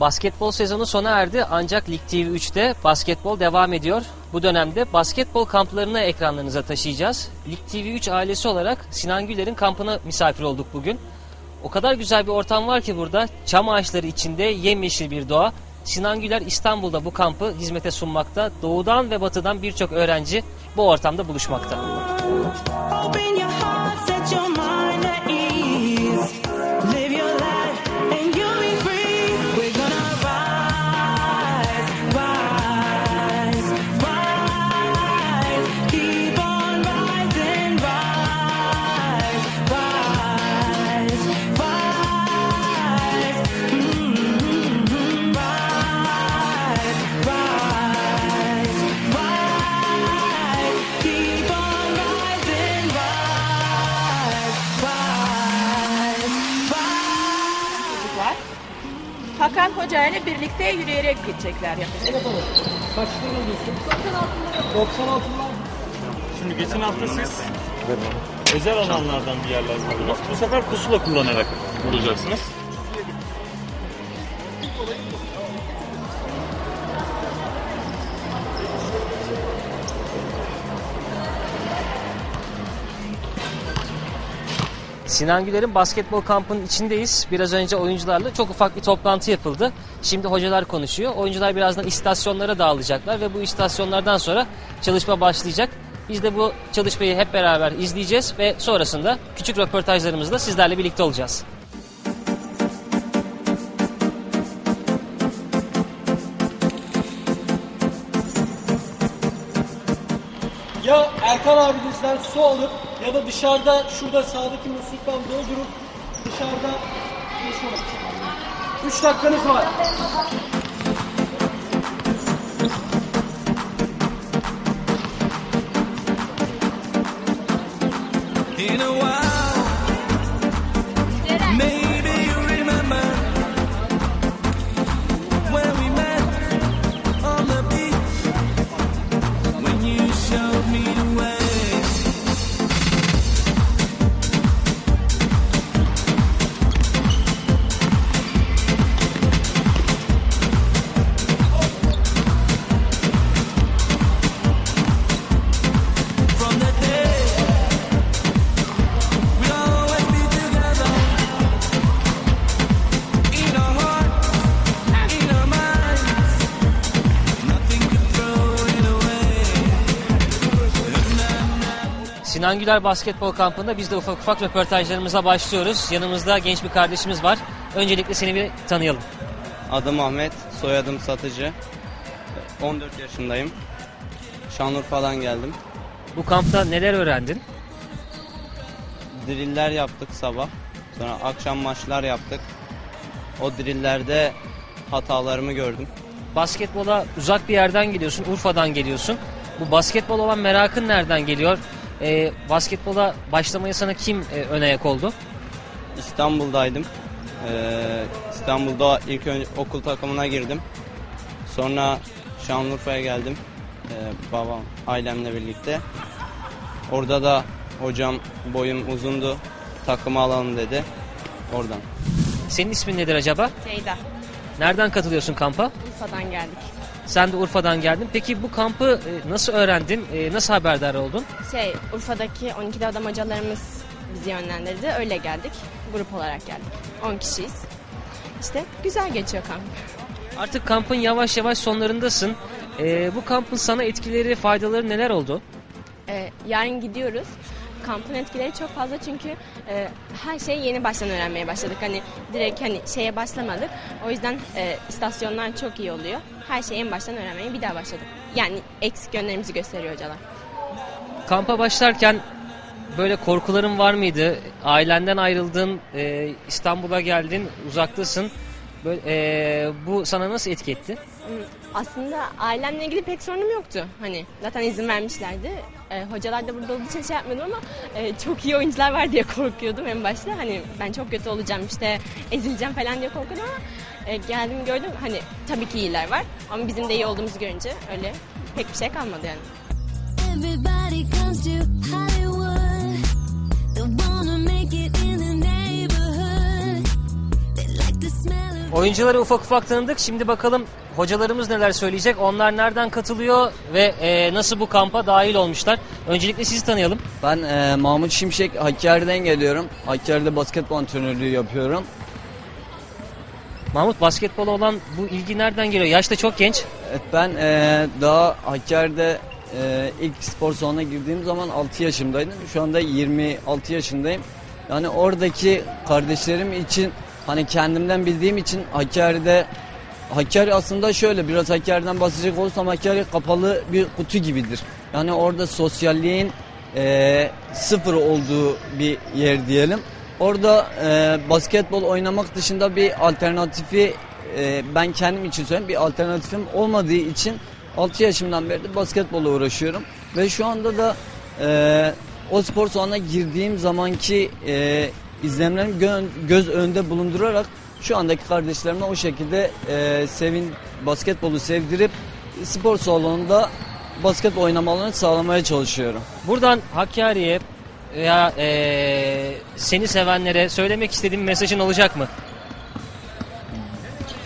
Basketbol sezonu sona erdi ancak Lig TV 3'te basketbol devam ediyor. Bu dönemde basketbol kamplarını ekranlarınıza taşıyacağız. Lig TV 3 ailesi olarak Sinan Güler'in kampına misafir olduk bugün. O kadar güzel bir ortam var ki burada. Çam ağaçları içinde yemyeşil bir doğa. Sinan Güler İstanbul'da bu kampı hizmete sunmakta. Doğudan ve batıdan birçok öğrenci bu ortamda buluşmakta. Open your İle birlikte yürüyerek gidecekler yaklaşık. Evet evet. Kaçta geliyorsun? 96'lar. Şimdi geçen hafta siz özel alanlardan bir yerler buldunuz. Bu sefer pusula kullanarak bulacaksınız. Sinan Güler'in basketbol kampının içindeyiz. Biraz önce oyuncularla çok ufak bir toplantı yapıldı. Şimdi hocalar konuşuyor. Oyuncular birazdan istasyonlara dağılacaklar ve bu istasyonlardan sonra çalışma başlayacak. Biz de bu çalışmayı hep beraber izleyeceğiz ve sonrasında küçük röportajlarımızda sizlerle birlikte olacağız. Ya Erkan abinizden su alıp ya da dışarıda şurada sağdaki doldurup dışarıda yaşamak. 3 dakikanız var. In a while, maybe Güler basketbol kampında biz de ufak ufak röportajlarımıza başlıyoruz. Yanımızda genç bir kardeşimiz var. Öncelikle seni bir tanıyalım. Adım Ahmet, soyadım Satıcı. 14 yaşındayım. Şanlıurfa'dan geldim. Bu kampta neler öğrendin? Driller yaptık sabah. Sonra akşam maçlar yaptık. O drillerde hatalarımı gördüm. Basketbola uzak bir yerden geliyorsun, Urfa'dan geliyorsun. Bu basketbol olan merakın nereden geliyor? Ee, basketbola başlamaya sana kim e, ön ayak oldu? İstanbul'daydım. Ee, İstanbul'da ilk önce okul takımına girdim. Sonra Şanlıurfa'ya geldim. Ee, babam, ailemle birlikte. Orada da hocam boyum uzundu. Takıma alalım dedi. Oradan. Senin ismin nedir acaba? Ceyda, Nereden katılıyorsun kampa? Urfa'dan geldik. Sen de Urfa'dan geldin. Peki bu kampı e, nasıl öğrendin? E, nasıl haberdar oldun? Şey, Urfa'daki 12'de adam hocalarımız bizi yönlendirdi. Öyle geldik. Grup olarak geldik. 10 kişiyiz. İşte güzel geçiyor kamp. Artık kampın yavaş yavaş sonlarındasın. E, bu kampın sana etkileri, faydaları neler oldu? Ee, yarın gidiyoruz. Kampın etkileri çok fazla çünkü e, her şeyi yeni baştan öğrenmeye başladık. Hani direkt hani şeye başlamadık. O yüzden e, istasyonlar çok iyi oluyor. Her şeyi en baştan öğrenmeye bir daha başladık. Yani eksik yönlerimizi gösteriyor hocalar. Kampa başlarken böyle korkuların var mıydı? Ailenden ayrıldın, e, İstanbul'a geldin, uzaktasın. Böyle, e, bu sana nasıl etki etti? Hmm, Aslında ailemle ilgili pek sorunum yoktu. Hani zaten izin vermişlerdi. Ee, hocalar da burada olduğu için şey yapmıyordum ama e, çok iyi oyuncular var diye korkuyordum en başta. Hani ben çok kötü olacağım işte ezileceğim falan diye korkuyordum ama e, geldim gördüm hani tabii ki iyiler var. Ama bizim de iyi olduğumuzu görünce öyle pek bir şey kalmadı yani. Everybody comes to Hollywood. They wanna make it in the neighborhood. They like the smell Oyuncuları ufak ufak tanıdık. Şimdi bakalım hocalarımız neler söyleyecek. Onlar nereden katılıyor ve e, nasıl bu kampa dahil olmuşlar. Öncelikle sizi tanıyalım. Ben e, Mahmut Şimşek Hakkari'den geliyorum. Hakkari'de basketbol antrenörlüğü yapıyorum. Mahmut basketbola olan bu ilgi nereden geliyor? Yaşta çok genç. Evet, ben e, daha Hakkari'de e, ilk spor salonuna girdiğim zaman 6 yaşımdaydım. Şu anda 26 yaşındayım. Yani oradaki kardeşlerim için hani kendimden bildiğim için Hakkari'de Hakkari aslında şöyle biraz Hakkari'den bahsedecek olursam Hakkari kapalı bir kutu gibidir. Yani orada sosyalliğin e, sıfır olduğu bir yer diyelim. Orada e, basketbol oynamak dışında bir alternatifi e, ben kendim için söyleyeyim bir alternatifim olmadığı için 6 yaşımdan beri de basketbola uğraşıyorum. Ve şu anda da e, o spor salonuna girdiğim zamanki e, izlemlerimi gö- göz önünde bulundurarak şu andaki kardeşlerime o şekilde e, sevin basketbolu sevdirip spor salonunda basketbol oynamalarını sağlamaya çalışıyorum. Buradan Hakkari'ye veya e, seni sevenlere söylemek istediğim mesajın olacak mı?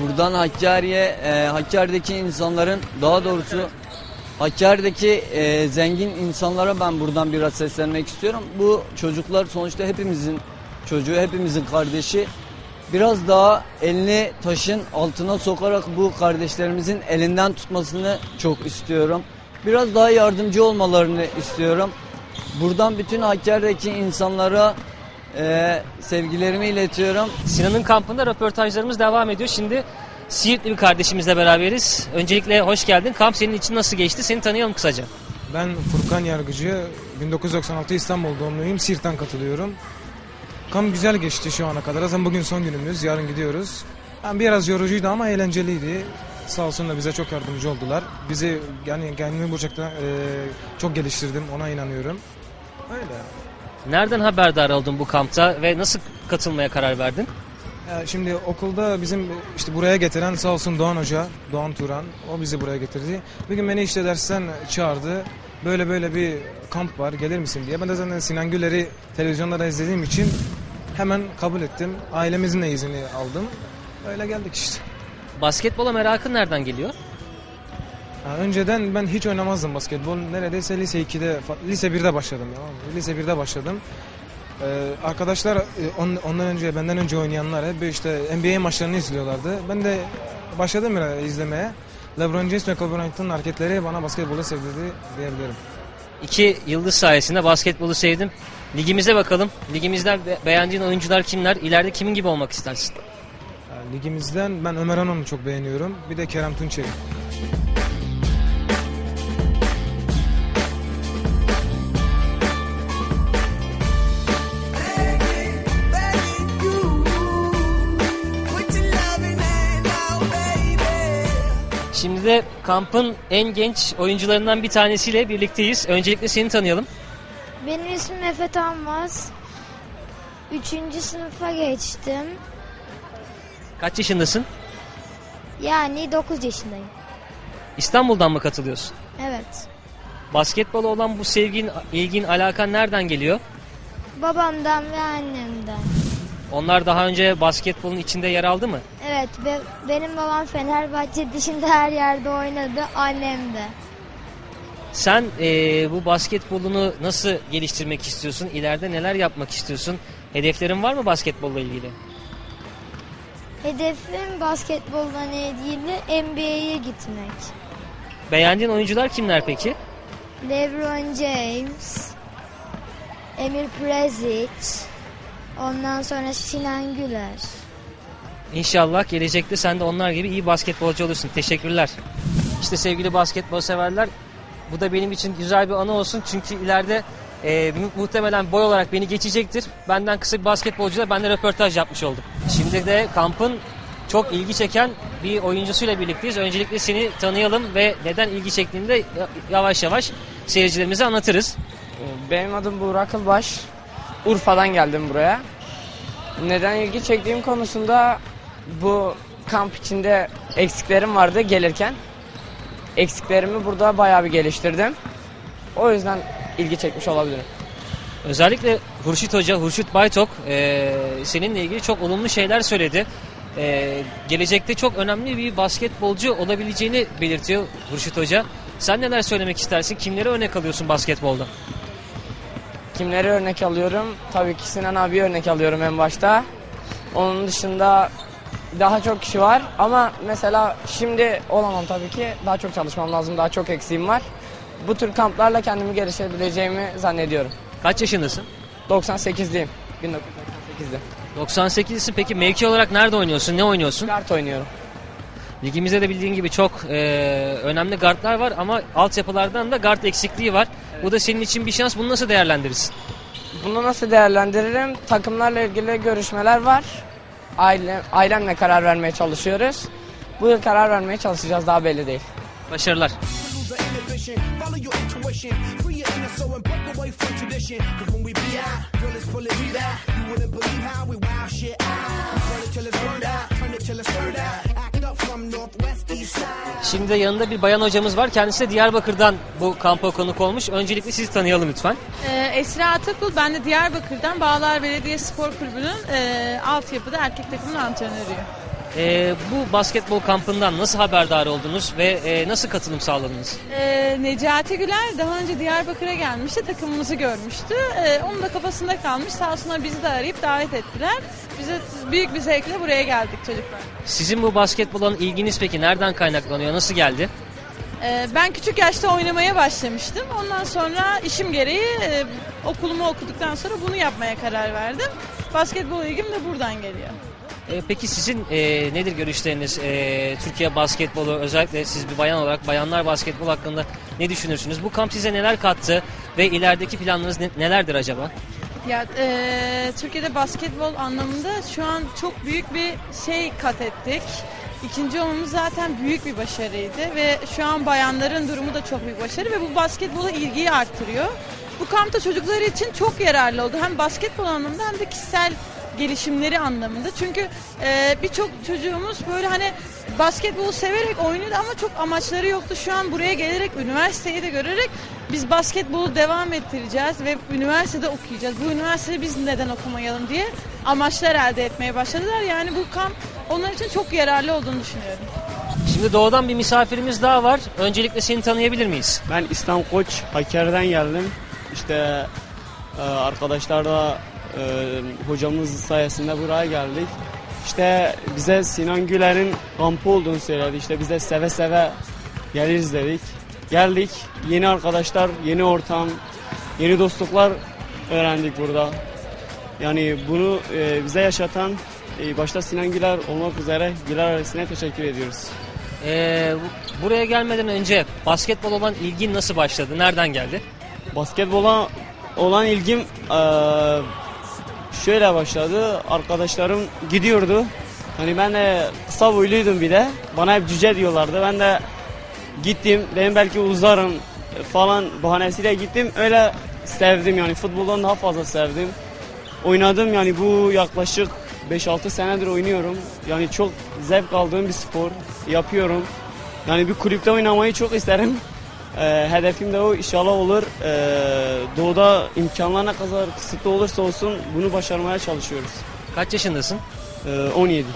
Buradan Hakkari'ye, e, Hakkari'deki insanların daha doğrusu Hakkari'deki e, zengin insanlara ben buradan biraz seslenmek istiyorum. Bu çocuklar sonuçta hepimizin çocuğu, hepimizin kardeşi. Biraz daha elini taşın altına sokarak bu kardeşlerimizin elinden tutmasını çok istiyorum. Biraz daha yardımcı olmalarını istiyorum. Buradan bütün Hakkari'deki insanlara e, sevgilerimi iletiyorum. Sinan'ın kampında röportajlarımız devam ediyor. Şimdi Siirtli bir kardeşimizle beraberiz. Öncelikle hoş geldin. Kamp senin için nasıl geçti? Seni tanıyalım kısaca. Ben Furkan Yargıcı, 1996 İstanbul doğumluyum, Siirt'ten katılıyorum. Kamp güzel geçti şu ana kadar. Zaten bugün son günümüz, yarın gidiyoruz. Yani biraz yorucuydu ama eğlenceliydi. Sağ olsunlar bize çok yardımcı oldular. Bizi yani kendimi bu şekilde e, çok geliştirdim, ona inanıyorum. Öyle. Nereden haberdar oldun bu kampta ve nasıl katılmaya karar verdin? Ya şimdi okulda bizim işte buraya getiren sağ olsun Doğan Hoca, Doğan Turan. O bizi buraya getirdi. Bir gün beni işte dersten çağırdı. Böyle böyle bir kamp var gelir misin diye. Ben de zaten Sinan Güler'i televizyonda izlediğim için hemen kabul ettim. Ailemizin de izni aldım. Öyle geldik işte. Basketbola merakın nereden geliyor? Ha, önceden ben hiç oynamazdım basketbol. Neredeyse lise 2'de, fa- lise 1'de başladım. Mı? Lise 1'de başladım. Ee, arkadaşlar e, on- ondan önce, benden önce oynayanlar hep işte NBA maçlarını izliyorlardı. Ben de başladım biraz izlemeye. LeBron James ve Kobe Bryant'ın hareketleri bana basketbolu sevdirdi diyebilirim. İki yıldız sayesinde basketbolu sevdim. Ligimize bakalım. Ligimizden be- beğendiğin oyuncular kimler? İleride kimin gibi olmak istersin? Yani ligimizden ben Ömer Hanım'ı çok beğeniyorum. Bir de Kerem Tunçeri. De kampın en genç oyuncularından bir tanesiyle birlikteyiz. Öncelikle seni tanıyalım. Benim ismim Efe Tanmaz. Üçüncü sınıfa geçtim. Kaç yaşındasın? Yani 9 yaşındayım. İstanbul'dan mı katılıyorsun? Evet. Basketbola olan bu sevgin, ilgin, alakan nereden geliyor? Babamdan ve annemden. Onlar daha önce basketbolun içinde yer aldı mı? Evet be- benim babam Fenerbahçe dışında her yerde oynadı. Annem de. Sen eee, bu basketbolunu nasıl geliştirmek istiyorsun? İleride neler yapmak istiyorsun? Hedeflerin var mı basketbolla ilgili? Hedefim basketboldan ilgili NBA'ye gitmek. Beğendiğin oyuncular kimler peki? LeBron James, Emir Prezic, ondan sonra Sinan Güler. İnşallah gelecekte sen de onlar gibi iyi basketbolcu olursun. Teşekkürler. İşte sevgili basketbol severler bu da benim için güzel bir anı olsun. Çünkü ileride e, mu- muhtemelen boy olarak beni geçecektir. Benden kısa bir basketbolcuyla ben de röportaj yapmış oldum. Şimdi de kampın çok ilgi çeken bir oyuncusuyla birlikteyiz. Öncelikle seni tanıyalım ve neden ilgi çektiğini de ya- yavaş yavaş seyircilerimize anlatırız. Benim adım Burak Ilbaş. Urfa'dan geldim buraya. Neden ilgi çektiğim konusunda bu kamp içinde eksiklerim vardı gelirken. Eksiklerimi burada bayağı bir geliştirdim. O yüzden ilgi çekmiş olabilirim. Özellikle Hurşit Hoca, Hurşit Baytok e, seninle ilgili çok olumlu şeyler söyledi. e, gelecekte çok önemli bir basketbolcu olabileceğini belirtiyor Hurşit Hoca. Sen neler söylemek istersin? Kimlere örnek alıyorsun basketbolda? Kimleri örnek alıyorum? Tabii ki Sinan abi örnek alıyorum en başta. Onun dışında daha çok kişi var ama mesela şimdi olamam tabii ki. Daha çok çalışmam lazım, daha çok eksiğim var. Bu tür kamplarla kendimi geliştirebileceğimi zannediyorum. Kaç yaşındasın? 98'liyim. 1998'de. 98'lisin peki mevki olarak nerede oynuyorsun? Ne oynuyorsun? Guard oynuyorum. Ligimizde de bildiğin gibi çok e, önemli guardlar var ama altyapılardan da guard eksikliği var. Bu da senin için bir şans. Bunu nasıl değerlendirirsin? Bunu nasıl değerlendiririm? Takımlarla ilgili görüşmeler var. Aile, ailemle karar vermeye çalışıyoruz. Bu yıl karar vermeye çalışacağız daha belli değil. Başarılar. İntuition. Free your inner soul and break away from tradition. Cause when we be out, girl, it's full of that. You wouldn't believe how we wow shit out. Burn it till it's burned out. Turn it till it's turned out. Act up from northwest east side. Şimdi de yanında bir bayan hocamız var. Kendisi de Diyarbakır'dan bu kampa konuk olmuş. Öncelikle sizi tanıyalım lütfen. Ee, Esra Atakul, ben de Diyarbakır'dan Bağlar Belediye Spor Kulübü'nün e, altyapıda erkek takımının antrenörüyüm. E, bu basketbol kampından nasıl haberdar oldunuz ve e, nasıl katılım sağladınız? Ee, Necati Güler daha önce Diyarbakır'a gelmişti, takımımızı görmüştü. Ee, onun da kafasında kalmış, sağ olsunlar bizi de arayıp davet ettiler. Bize büyük bir zevkle buraya geldik çocuklar. Sizin bu basketbola ilginiz peki nereden kaynaklanıyor? Nasıl geldi? Ee, ben küçük yaşta oynamaya başlamıştım. Ondan sonra işim gereği e, okulumu okuduktan sonra bunu yapmaya karar verdim. Basketbol ilgim de buradan geliyor. E, peki sizin e, nedir görüşleriniz? E, Türkiye basketbolu özellikle siz bir bayan olarak bayanlar basketbol hakkında ne düşünürsünüz? Bu kamp size neler kattı ve ilerideki planlarınız ne- nelerdir acaba? Ya e, Türkiye'de basketbol anlamında şu an çok büyük bir şey kat ettik. İkinci olmamız zaten büyük bir başarıydı ve şu an bayanların durumu da çok büyük başarı ve bu basketbola ilgiyi arttırıyor. Bu kampta çocuklar için çok yararlı oldu. Hem basketbol anlamında hem de kişisel gelişimleri anlamında. Çünkü e, birçok çocuğumuz böyle hani basketbolu severek oynuyordu ama çok amaçları yoktu. Şu an buraya gelerek üniversiteyi de görerek biz basketbolu devam ettireceğiz ve üniversitede okuyacağız. Bu üniversitede biz neden okumayalım diye amaçlar elde etmeye başladılar. Yani bu kamp onlar için çok yararlı olduğunu düşünüyorum. Şimdi doğudan bir misafirimiz daha var. Öncelikle seni tanıyabilir miyiz? Ben İslam Koç Hakkari'den geldim. İşte e, arkadaşlarla hocamız sayesinde buraya geldik. İşte bize Sinan Güler'in kampı olduğunu söyledi. İşte biz de seve seve geliriz dedik. Geldik. Yeni arkadaşlar, yeni ortam, yeni dostluklar öğrendik burada. Yani bunu e, bize yaşatan e, başta Sinan Güler olmak üzere Güler ailesine teşekkür ediyoruz. E, bu- buraya gelmeden önce basketbol olan ilgin nasıl başladı? Nereden geldi? Basketbola olan ilgim eee, şöyle başladı. Arkadaşlarım gidiyordu. Hani ben de kısa boyluydum bir de. Bana hep cüce diyorlardı. Ben de gittim. Dedim belki uzarım falan bahanesiyle gittim. Öyle sevdim yani futboldan daha fazla sevdim. Oynadım yani bu yaklaşık 5-6 senedir oynuyorum. Yani çok zevk aldığım bir spor. Yapıyorum. Yani bir kulüpte oynamayı çok isterim. Ee, hedefim de o inşallah olur. Ee, doğuda imkanlar ne kadar kısıtlı olursa olsun bunu başarmaya çalışıyoruz. Kaç yaşındasın? Ee, 17.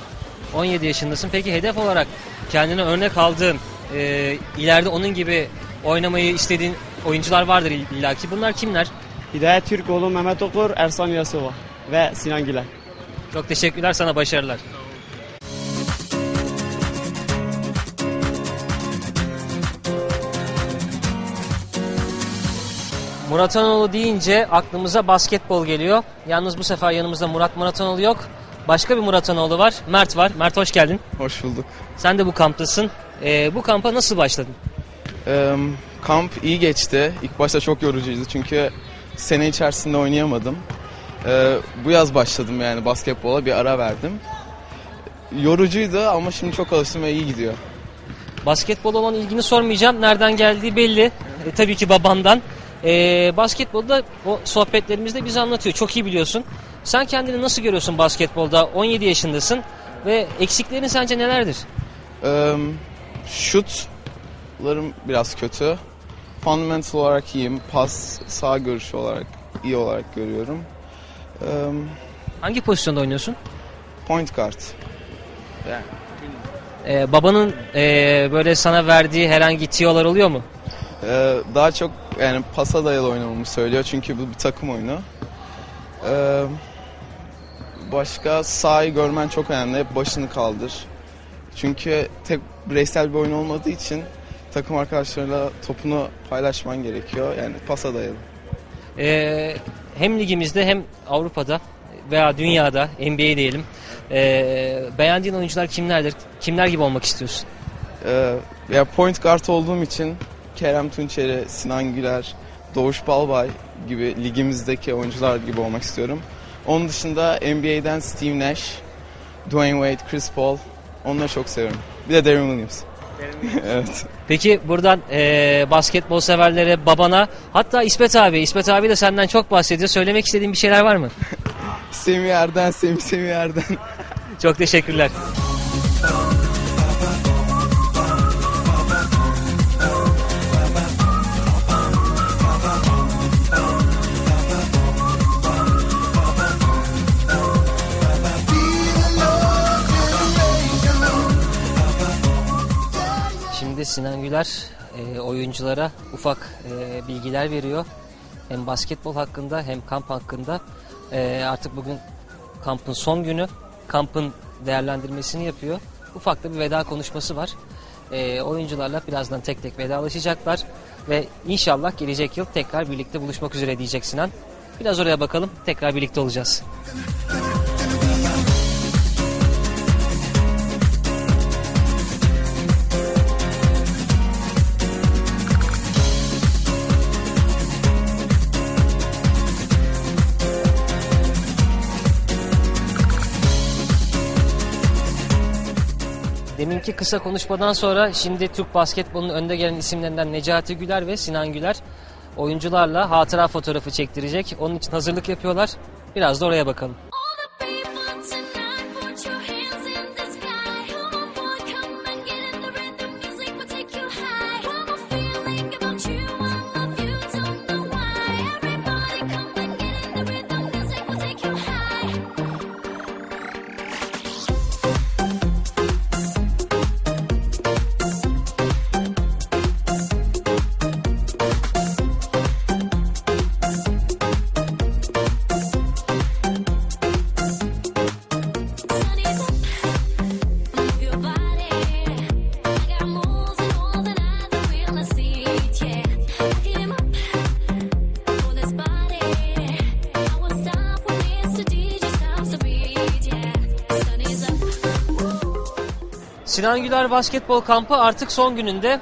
17 yaşındasın. Peki hedef olarak kendine örnek aldığın, e, ileride onun gibi oynamayı istediğin oyuncular vardır illaki. Bunlar kimler? Hidayet Türkoğlu, Mehmet Okur, Ersan Yasova ve Sinan Güler. Çok teşekkürler sana başarılar. Muratanoğlu deyince aklımıza basketbol geliyor. Yalnız bu sefer yanımızda Murat Muratanoğlu yok. Başka bir Muratanoğlu var. Mert var. Mert hoş geldin. Hoş bulduk. Sen de bu kamptasın. Ee, bu kampa nasıl başladın? Ee, kamp iyi geçti. İlk başta çok yorucuydu çünkü sene içerisinde oynayamadım. Ee, bu yaz başladım yani basketbola bir ara verdim. Yorucuydu ama şimdi çok alıştım ve iyi gidiyor. Basketbol olan ilgini sormayacağım. Nereden geldiği belli. E, tabii ki babandan. E, basketbolda o sohbetlerimizde bize anlatıyor. Çok iyi biliyorsun. Sen kendini nasıl görüyorsun basketbolda? 17 yaşındasın ve eksiklerin sence nelerdir? Ee, şutlarım biraz kötü. Fundamental olarak iyiyim. Pas, sağ görüşü olarak iyi olarak görüyorum. Ee, Hangi pozisyonda oynuyorsun? point guard. Yani. Ee, babanın ee, böyle sana verdiği herhangi tiyolar oluyor mu? Ee, daha çok yani pasa dayalı oynamamı söylüyor çünkü bu bir takım oyunu. Ee, başka sahayı görmen çok önemli. Hep başını kaldır. Çünkü tek bireysel bir oyun olmadığı için takım arkadaşlarıyla topunu paylaşman gerekiyor. Yani pasa dayalı. Ee, hem ligimizde hem Avrupa'da veya dünyada NBA diyelim. ee, beğendiğin oyuncular kimlerdir? Kimler gibi olmak istiyorsun? Ee, ya point guard olduğum için Kerem Tunçeri, Sinan Güler, Doğuş Balbay gibi ligimizdeki oyuncular gibi olmak istiyorum. Onun dışında NBA'den Steve Nash, Dwayne Wade, Chris Paul onları çok seviyorum. Bir de Deron Williams. evet. Peki buradan ee, basketbol severlere, babana hatta İsmet abi, İsmet abi de senden çok bahsediyor. Söylemek istediğin bir şeyler var mı? Semih Erden, Semih Semih Erden. Çok teşekkürler. Sinan Güler e, oyunculara ufak e, bilgiler veriyor. Hem basketbol hakkında hem kamp hakkında. E, artık bugün kampın son günü. Kampın değerlendirmesini yapıyor. Ufak da bir veda konuşması var. E, oyuncularla birazdan tek tek vedalaşacaklar. Ve inşallah gelecek yıl tekrar birlikte buluşmak üzere diyecek Sinan. Biraz oraya bakalım. Tekrar birlikte olacağız. Deminki kısa konuşmadan sonra şimdi Türk basketbolunun önde gelen isimlerinden Necati Güler ve Sinan Güler oyuncularla hatıra fotoğrafı çektirecek. Onun için hazırlık yapıyorlar. Biraz da oraya bakalım. Sinan Güler basketbol kampı artık son gününde.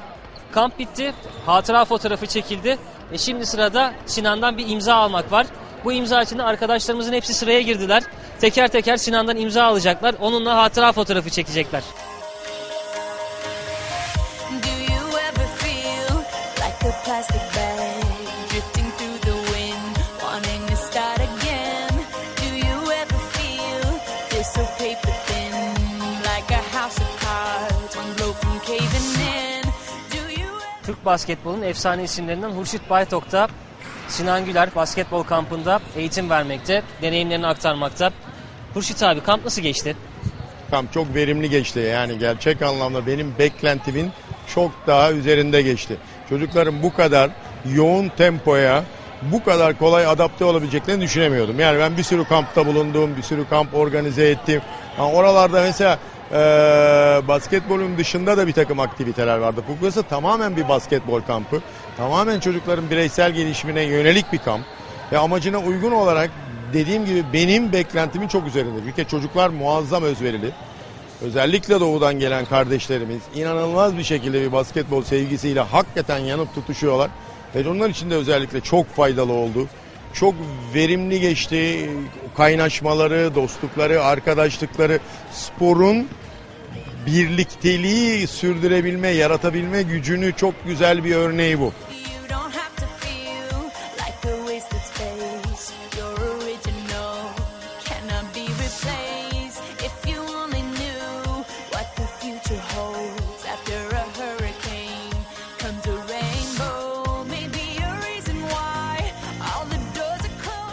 Kamp bitti. Hatıra fotoğrafı çekildi. E şimdi sırada Sinan'dan bir imza almak var. Bu imza için de arkadaşlarımızın hepsi sıraya girdiler. Teker teker Sinan'dan imza alacaklar. Onunla hatıra fotoğrafı çekecekler. Basketbolun efsane isimlerinden Hurşit Baytok da Sinan Güler basketbol kampında eğitim vermekte, deneyimlerini aktarmakta. Hurşit abi kamp nasıl geçti? Kamp çok verimli geçti. Yani gerçek anlamda benim beklentimin çok daha üzerinde geçti. Çocukların bu kadar yoğun tempoya bu kadar kolay adapte olabileceklerini düşünemiyordum. Yani ben bir sürü kampta bulundum, bir sürü kamp organize ettim. Ha, oralarda mesela eee, basketbolun dışında da bir takım aktiviteler vardı. Burası tamamen bir basketbol kampı. Tamamen çocukların bireysel gelişimine yönelik bir kamp. Ve amacına uygun olarak dediğim gibi benim beklentimin çok üzerinde. Kere çocuklar muazzam özverili. Özellikle doğudan gelen kardeşlerimiz inanılmaz bir şekilde bir basketbol sevgisiyle hakikaten yanıp tutuşuyorlar. Ve onlar için de özellikle çok faydalı oldu. Çok verimli geçti. Kaynaşmaları, dostlukları, arkadaşlıkları, sporun birlikteliği sürdürebilme, yaratabilme gücünü çok güzel bir örneği bu.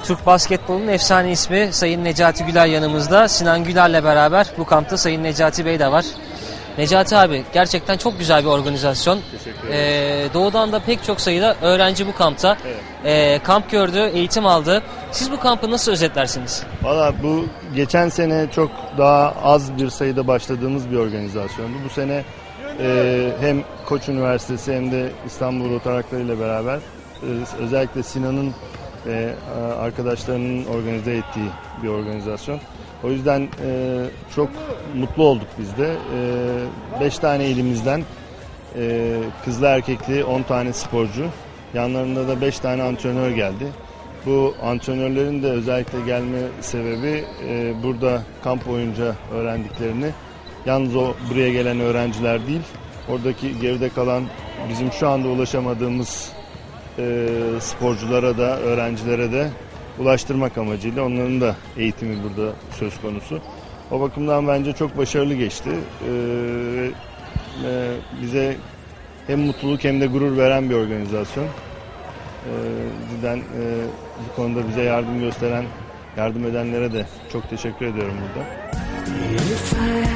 Türk basketbolunun efsane ismi Sayın Necati Güler yanımızda. Sinan Güler'le beraber bu kampta Sayın Necati Bey de var. Necati abi gerçekten çok güzel bir organizasyon. Teşekkür Ee, doğudan da pek çok sayıda öğrenci bu kampta. Ee, kamp gördü, eğitim aldı. Siz bu kampı nasıl özetlersiniz? Valla bu geçen sene çok daha az bir sayıda başladığımız bir organizasyondu. Bu sene e, hem Koç Üniversitesi hem de İstanbul Rotarakları ile beraber e, özellikle Sinan'ın ve e, arkadaşlarının organize ettiği bir organizasyon. O yüzden e, çok mutlu olduk biz de. 5 tane ilimizden e, kızlı erkekli 10 tane sporcu. Yanlarında da 5 tane antrenör geldi. Bu antrenörlerin de özellikle gelme sebebi e, burada kamp boyunca öğrendiklerini yalnız o buraya gelen öğrenciler değil, oradaki geride kalan bizim şu anda ulaşamadığımız e, sporculara da öğrencilere de ulaştırmak amacıyla onların da eğitimi burada söz konusu. O bakımdan bence çok başarılı geçti. E, e, bize hem mutluluk hem de gurur veren bir organizasyon. E, cidden e, bu konuda bize yardım gösteren, yardım edenlere de çok teşekkür ediyorum burada. If I had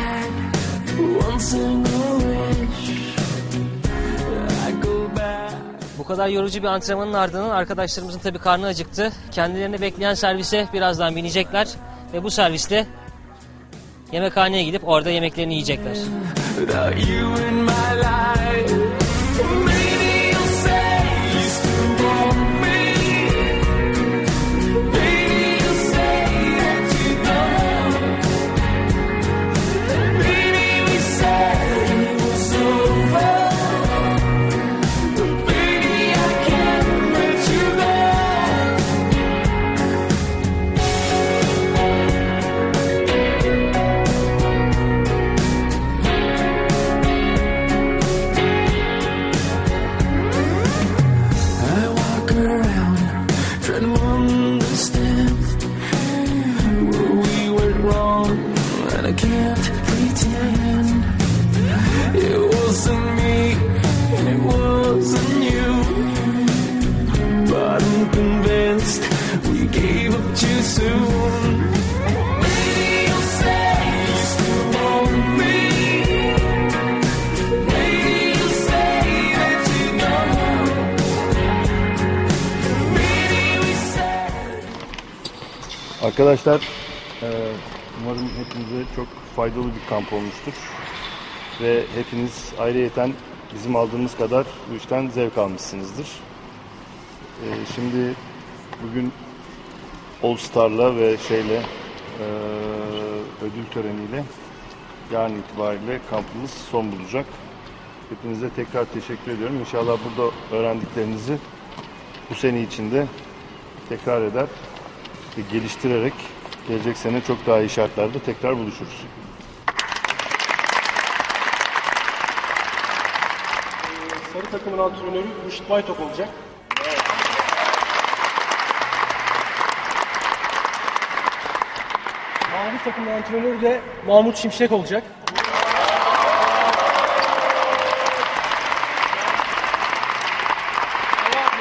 Bu kadar yorucu bir antrenmanın ardından arkadaşlarımızın tabii karnı acıktı. Kendilerini bekleyen servise birazdan binecekler ve bu servisle yemekhaneye gidip orada yemeklerini yiyecekler. Faydalı bir kamp olmuştur. Ve hepiniz ayrıyeten bizim aldığımız kadar bu işten zevk almışsınızdır. E, şimdi bugün All Star'la ve şeyle e, ödül töreniyle yarın itibariyle kampımız son bulacak. Hepinize tekrar teşekkür ediyorum. İnşallah burada öğrendiklerinizi bu sene içinde tekrar eder ve geliştirerek gelecek sene çok daha iyi şartlarda tekrar buluşuruz. Takımın antrenörü Müşit Baytok olacak. Mavi takımın antrenörü de Mahmut Şimşek olacak.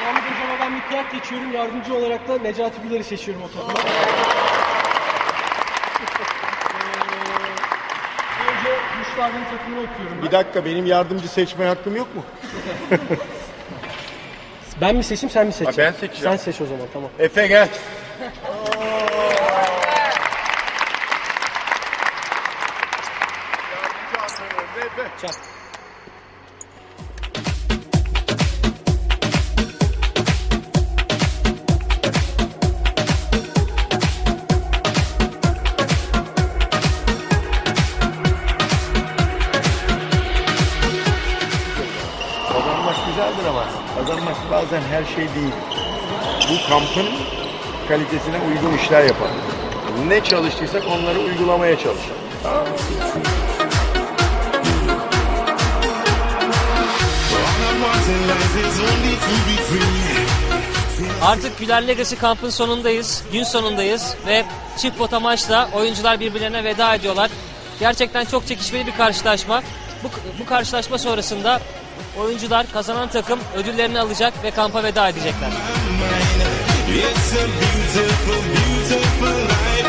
Mahmut Hocam'a ben bir geçiyorum. Yardımcı olarak da Necati Güler'i seçiyorum o takıma. Ee, Müştahi'nin takımını okuyorum ben. Bir dakika benim yardımcı seçme hakkım yok mu? Ben mi seçeyim sen mi seçeceksin? ben seçeceğim. Sen seç o zaman tamam. Efe gel. Şey değil. Bu kampın kalitesine uygun işler yapar. Ne çalıştıysak onları uygulamaya mı? Artık Güler Legacy kampın sonundayız, gün sonundayız ve çift pota maçla oyuncular birbirlerine veda ediyorlar. Gerçekten çok çekişmeli bir karşılaşma. Bu, bu karşılaşma sonrasında oyuncular kazanan takım ödüllerini alacak ve kampa veda edecekler. It's a beautiful, beautiful life.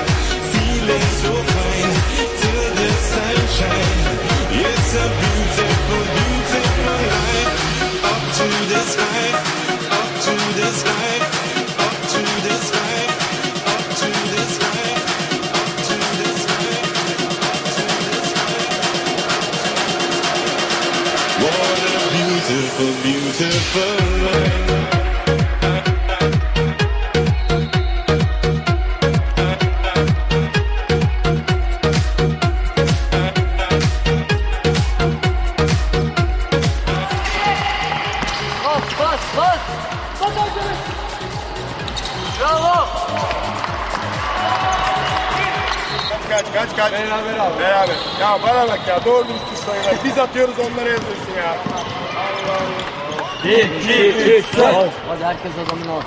Up to the sky, Kaç kaç kaç. Beraber abi. Beraber. Ya bana bak ya doğru dürüst sayılar. Biz atıyoruz onlara yazıyorsun ya. Bir, iki, üç, dört. Hadi herkes adamını al.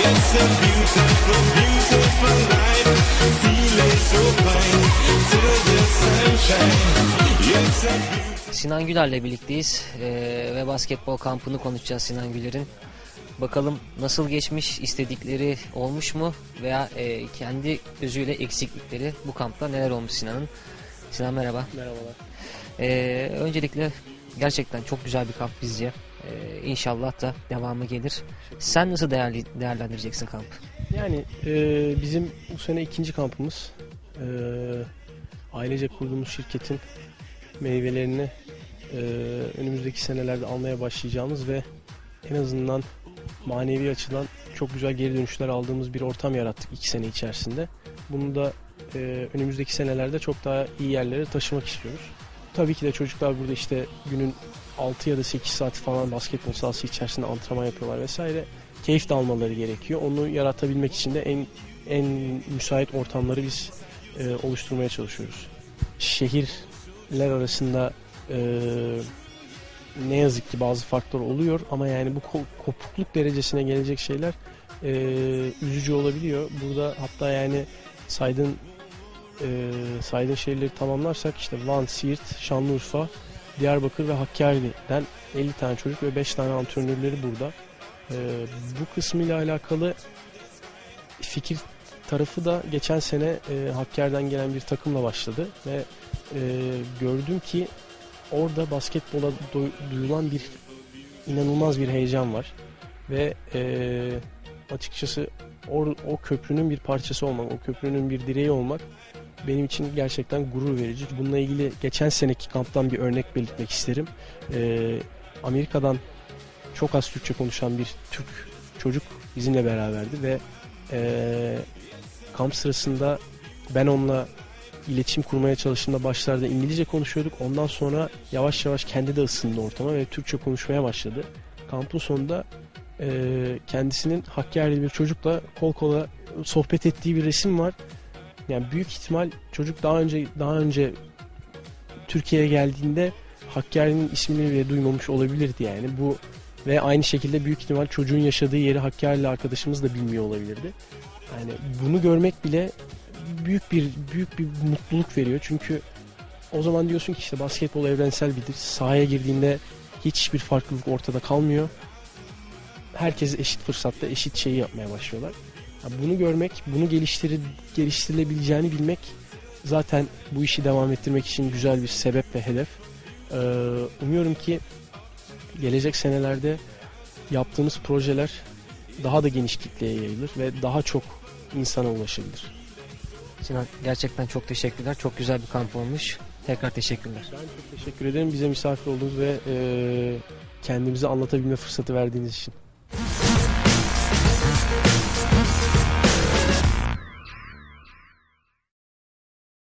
It's a beautiful, beautiful life. Feeling so fine till the sunshine. It's a Sinan Güler'le birlikteyiz Ee, ve basketbol kampını konuşacağız Sinan Güler'in. Bakalım nasıl geçmiş, istedikleri olmuş mu veya e, kendi özüyle eksiklikleri bu kampta neler olmuş Sinan'ın. Sinan merhaba. Merhabalar. Ee, öncelikle gerçekten çok güzel bir kamp bizce. Ee, inşallah da devamı gelir. Sen nasıl değerli, değerlendireceksin kampı? Yani e, bizim bu sene ikinci kampımız. E, ailece kurduğumuz şirketin meyvelerini e, önümüzdeki senelerde almaya başlayacağımız ve en azından manevi açıdan çok güzel geri dönüşler aldığımız bir ortam yarattık iki sene içerisinde. Bunu da e, önümüzdeki senelerde çok daha iyi yerlere taşımak istiyoruz. Tabii ki de çocuklar burada işte günün 6 ya da 8 saat falan basketbol sahası içerisinde antrenman yapıyorlar vesaire. Keyif de almaları gerekiyor. Onu yaratabilmek için de en en müsait ortamları biz e, oluşturmaya çalışıyoruz. Şehirler arasında e, ne yazık ki bazı farklar oluyor ama yani bu ko- kopukluk derecesine gelecek şeyler e, üzücü olabiliyor. Burada hatta yani saydığın e, saydığın şehirleri tamamlarsak işte Van, Siirt, Şanlıurfa, Diyarbakır ve Hakkari'den 50 tane çocuk ve 5 tane antrenörleri burada. E, bu kısmıyla alakalı fikir tarafı da geçen sene e, Hakkari'den gelen bir takımla başladı ve e, gördüm ki orada basketbola duyulan bir inanılmaz bir heyecan var ve e, açıkçası or- o köprünün bir parçası olmak, o köprünün bir direği olmak benim için gerçekten gurur verici. Bununla ilgili geçen seneki kamptan bir örnek belirtmek isterim. E, Amerika'dan çok az Türkçe konuşan bir Türk çocuk bizimle beraberdi ve e, kamp sırasında ben onunla iletişim kurmaya çalıştığımda başlarda İngilizce konuşuyorduk. Ondan sonra yavaş yavaş kendi de ısındı ortama ve Türkçe konuşmaya başladı. Kampın sonunda e, kendisinin Hakkari'li bir çocukla kol kola sohbet ettiği bir resim var. Yani büyük ihtimal çocuk daha önce daha önce Türkiye'ye geldiğinde Hakkari'nin ismini bile duymamış olabilirdi yani. Bu ve aynı şekilde büyük ihtimal çocuğun yaşadığı yeri Hakkari'li arkadaşımız da bilmiyor olabilirdi. Yani bunu görmek bile büyük bir büyük bir mutluluk veriyor. Çünkü o zaman diyorsun ki işte basketbol evrensel bir. Sahaya girdiğinde hiçbir farklılık ortada kalmıyor. Herkes eşit fırsatta eşit şeyi yapmaya başlıyorlar. Ya bunu görmek, bunu geliştir geliştirilebileceğini bilmek zaten bu işi devam ettirmek için güzel bir sebep ve hedef. Ee, umuyorum ki gelecek senelerde yaptığımız projeler daha da geniş kitleye yayılır ve daha çok insana ulaşabilir. Sinan gerçekten çok teşekkürler. Çok güzel bir kamp olmuş. Tekrar teşekkürler. Ben çok teşekkür ederim bize misafir olduğunuz ve e, kendimizi anlatabilme fırsatı verdiğiniz için.